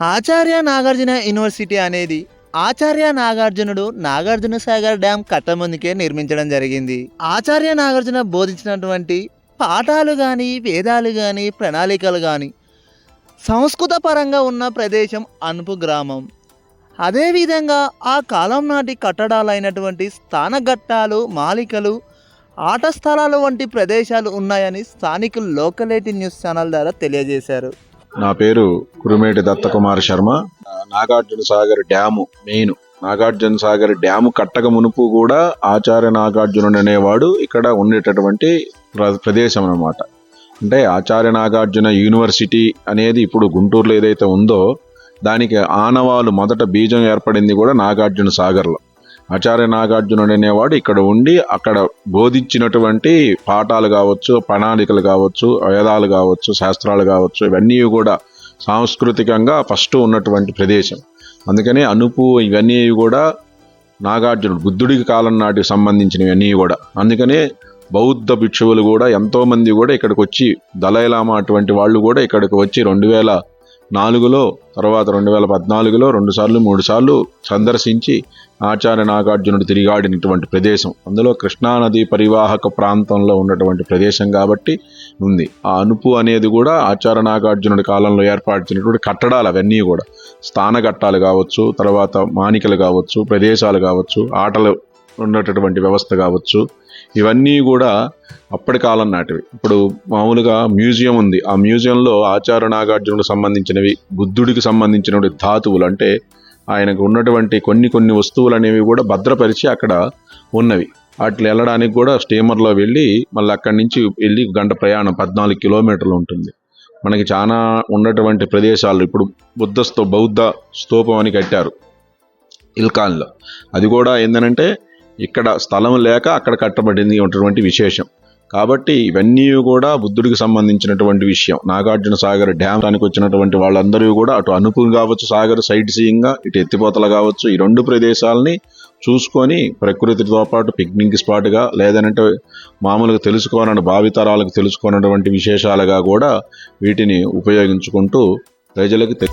ఆచార్య Nagarjuna university అనేది ఆచార్య నాగార్జునుడు Nagarjuna Sagar dam కట్ట ముందుకే నిర్మించడం జరిగింది. ఆచార్య నాగార్జున బోధించినటువంటి పాఠాలు కానీ వేదాలు కానీ ప్రణాళికలు కానీ సంస్కృత పరంగా ఉన్న ప్రదేశం అనుపు గ్రామం. అదేవిధంగా ఆ కాలం నాటి కట్టడాలైనటువంటి స్థానఘట్టాలు మాలికలు ఆట స్థలాలు వంటి ప్రదేశాలు ఉన్నాయని స్థానికులు లోకలేటి న్యూస్ ఛానల్ ద్వారా తెలియజేశారు. నా పేరు Kurumeti Dattakumar Sharma. Nagarjuna Sagar dam main. Nagarjuna Sagar dam కట్టక మునుపు కూడా ఆచార్య నాగార్జునుడు అనేవాడు ఇక్కడ ఉండేటటువంటి ప్ర- ప్రదేశం అనమాట అంటే ఆచార్య నాగార్జున యూనివర్సిటీ అనేది ఇప్పుడు గుంటూరులో ఏదైతే ఉందో దానికి ఆనవాలు మొదట బీజం ఏర్పడింది కూడా నాగార్జున సాగర్లో. ఆచార్య నాగార్జునుడు అనేవాడు ఇక్కడ ఉండి అక్కడ బోధించినటువంటి పాఠాలు కావచ్చు ప్రణాళికలు కావచ్చు వేదాలు కావచ్చు శాస్త్రాలు కావచ్చు ఇవన్నీ కూడా సాంస్కృతికంగా ఫస్ట్ ఉన్నటువంటి ప్రదేశం. అందుకనే అనుపు ఇవన్నీ కూడా నాగార్జునుడు బుద్ధుడికి కాలం నాటికి సంబంధించినవన్నీ కూడా. అందుకనే బౌద్ధ భిక్షువులు కూడా ఎంతోమంది కూడా ఇక్కడికి వచ్చి దలైలామా అటువంటి వాళ్ళు కూడా ఇక్కడికి వచ్చి రెండు వేల నాలుగులో తర్వాత రెండు వేల పద్నాలుగులో రెండు సార్లు సందర్శించి ఆచార్య నాగార్జునుడు తిరిగాడినటువంటి ప్రదేశం. అందులో కృష్ణానది పరివాహక ప్రాంతంలో ఉన్నటువంటి ప్రదేశం కాబట్టి ఉంది. ఆ అనుపు అనేది కూడా ఆచార్య నాగార్జునుడి కాలంలో ఏర్పరిచినటువంటి కట్టడాలు అవన్నీ కూడా. స్థానఘట్టాలు కావచ్చు తర్వాత మానికలు కావచ్చు ప్రదేశాలు కావచ్చు ఆటలు ఉన్నటువంటి వ్యవస్థ కావచ్చు ఇవన్నీ కూడా అప్పటి కాలం నాటివి. ఇప్పుడు మామూలుగా మ్యూజియం ఉంది. ఆ మ్యూజియంలో ఆచార్య నాగార్జునుడికి సంబంధించినవి బుద్ధుడికి సంబంధించినటువంటి ధాతువులు. అంటే ఆయనకు ఉన్నటువంటి కొన్ని కొన్ని వస్తువులు అనేవి కూడా భద్రపరిచి అక్కడ ఉన్నవి. అట్లా వెళ్ళడానికి కూడా స్టీమర్లో వెళ్ళి మళ్ళీ అక్కడి నుంచి వెళ్ళి గంట ప్రయాణం పద్నాలుగు కిలోమీటర్లు ఉంటుంది. మనకి చాలా ఉన్నటువంటి ప్రదేశాలు ఇప్పుడు బుద్ధ స్తో బౌద్ధ స్తూపం అని కట్టారు. ఇల్కాన్లో. అది కూడా ఏంటంటే ఇక్కడ స్థలం లేక అక్కడ కట్టబడింది ఉన్నటువంటి విశేషం. కాబట్టి ఇవన్నీ కూడా బుద్ధుడికి సంబంధించినటువంటి విషయం. నాగార్జున సాగర్ డ్యామ్ దానికి వచ్చినటువంటి వాళ్ళందరూ కూడా అటు అనుకుని కావచ్చు సాగర్ సైట్ సీయింగ్గా ఇటు ఎత్తిపోతలు కావచ్చు ఈ రెండు ప్రదేశాలని చూసుకొని ప్రకృతితో పాటు పిక్నిక్ స్పాట్గా లేదనంటే మామూలుగా తెలుసుకోనని భావితరాలకు తెలుసుకోనటువంటి విశేషాలుగా కూడా వీటిని ఉపయోగించుకుంటూ ప్రజలకు తె-